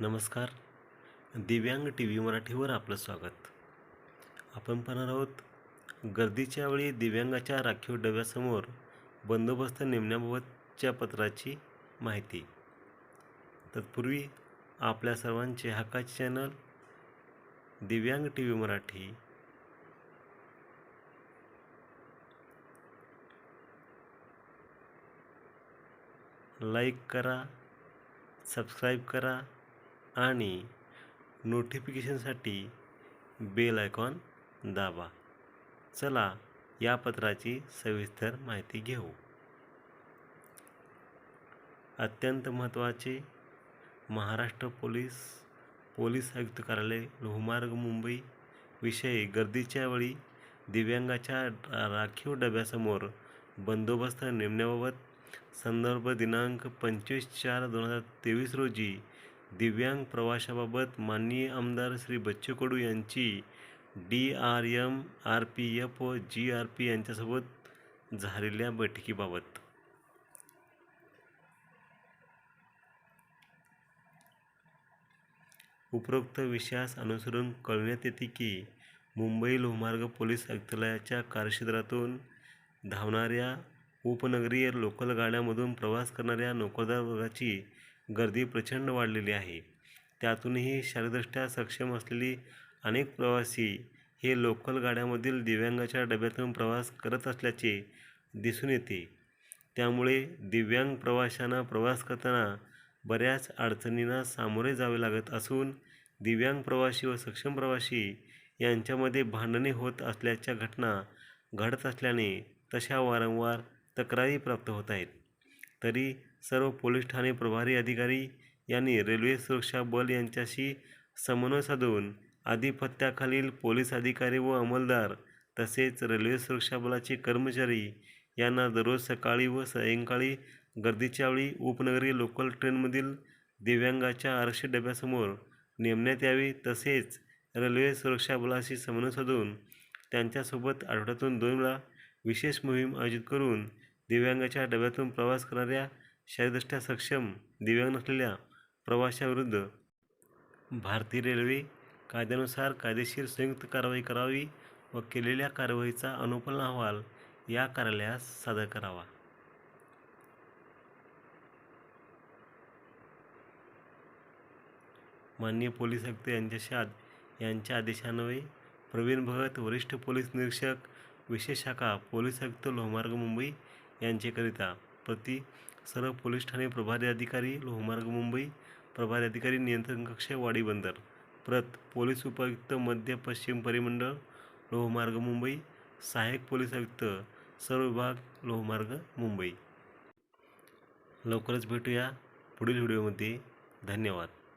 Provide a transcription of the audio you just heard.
नमस्कार. दिव्यांग T V मराठीवर आपलं स्वागत. आपण पाहणार आहोत गर्दीच्या वेळी दिव्यांगाच्या राखीव डब्यासमोर बंदोबस्त नेमण्याबाबतच्या पत्राची माहिती. तत्पूर्वी आपल्या सर्वांचे हक्काचे channel Divyang T V Marathi. Like करा सबस्क्राईब करा आणि नोटिफिकेशनसाठी बेल आयकॉन दाबा. चला या पत्राची सविस्तर माहिती घेऊ. अत्यंत महत्त्वाचे महाराष्ट्र पोलीस पोलीस आयुक्त कार्यालय लोहमार्ग मुंबई विषयी गर्दीच्या वेळी दिव्यांगाच्या राखीव डब्यासमोर बंदोबस्त नेमण्याबाबत संदर्भ दिनांक पंचवीस चार दोन हजार तेवीस रोजी दिव्यांग प्रवाशाबाबत माननीय आमदार श्री बच्चू कडू यांची D R M R P F व जी आर पी यांच्यासोबत झालेल्या बैठकीबाबत. उपरोक्त विषयास अनुसरून कळविण्यात येते की मुंबई लोहमार्ग पोलीस आयुक्तालयाच्या कार्यक्षेत्रातून धावणाऱ्या उपनगरीय लोकल गाड्यांमधून प्रवास करणाऱ्या नोकरदार वर्गाची गर्दी प्रचंड वाढलेली आहे. त्यातूनही शारीरदृष्ट्या सक्षम असलेली अनेक प्रवासी हे लोकल गाड्यामधील दिव्यांगाच्या डब्यातून प्रवास करत असल्याचे दिसून येते. त्यामुळे दिव्यांग प्रवाशांना प्रवास करताना बऱ्याच अडचणींना सामोरे जावे लागत असून दिव्यांग प्रवासी व सक्षम प्रवासी यांच्यामध्ये भांडणे होत असल्याच्या घटना घडत असल्याने तशा वारंवार तक्रारी प्राप्त होत आहेत. तरी सर्व पोलीस ठाणे प्रभारी अधिकारी यांनी रेल्वे सुरक्षा बल यांच्याशी समन्वय साधून आधिपत्याखालील पोलीस अधिकारी व अंमलदार तसेच रेल्वे सुरक्षा बलाचे कर्मचारी यांना दररोज सकाळी व सायंकाळी गर्दीच्या वेळी उपनगरी लोकल ट्रेनमधील दिव्यांगाच्या आरक्षित डब्यासमोर नेमण्यात यावे तसेच रेल्वे सुरक्षा बलाशी समन्वय साधून त्यांच्यासोबत आठवड्यातून दोन वेळा विशेष मोहीम आयोजित करून दिव्यांगाच्या डब्यातून प्रवास करणाऱ्या शारीरदृष्ट्या सक्षम दिव्यांग नसलेल्या प्रवाशाविरुद्ध भारतीय रेल्वे कायद्यानुसार कायदेशीर संयुक्त कारवाई करावी व केलेल्या कारवाईचा अनुपालन अहवाल या कार्यालयास सादर करावा. माननीय पोलीस आयुक्त यांच्याशी आद यांच्या आदेशान्वये प्रवीण भगत वरिष्ठ पोलीस निरीक्षक विशेष शाखा पोलीस आयुक्त लोहमार्ग मुंबई यांचेकरिता प्रति सर्व पोलीस ठाणे प्रभारी अधिकारी लोहमार्ग मुंबई प्रभारी अधिकारी नियंत्रण कक्ष वाडी बंदर. प्रत पोलीस उपायुक्त मध्य पश्चिम परिमंडळ लोहमार्ग मुंबई. सहाय्यक पोलीस आयुक्त सर्व विभाग लोहमार्ग मुंबई. लवकरच भेटूया पुढील व्हिडिओमध्ये. धन्यवाद.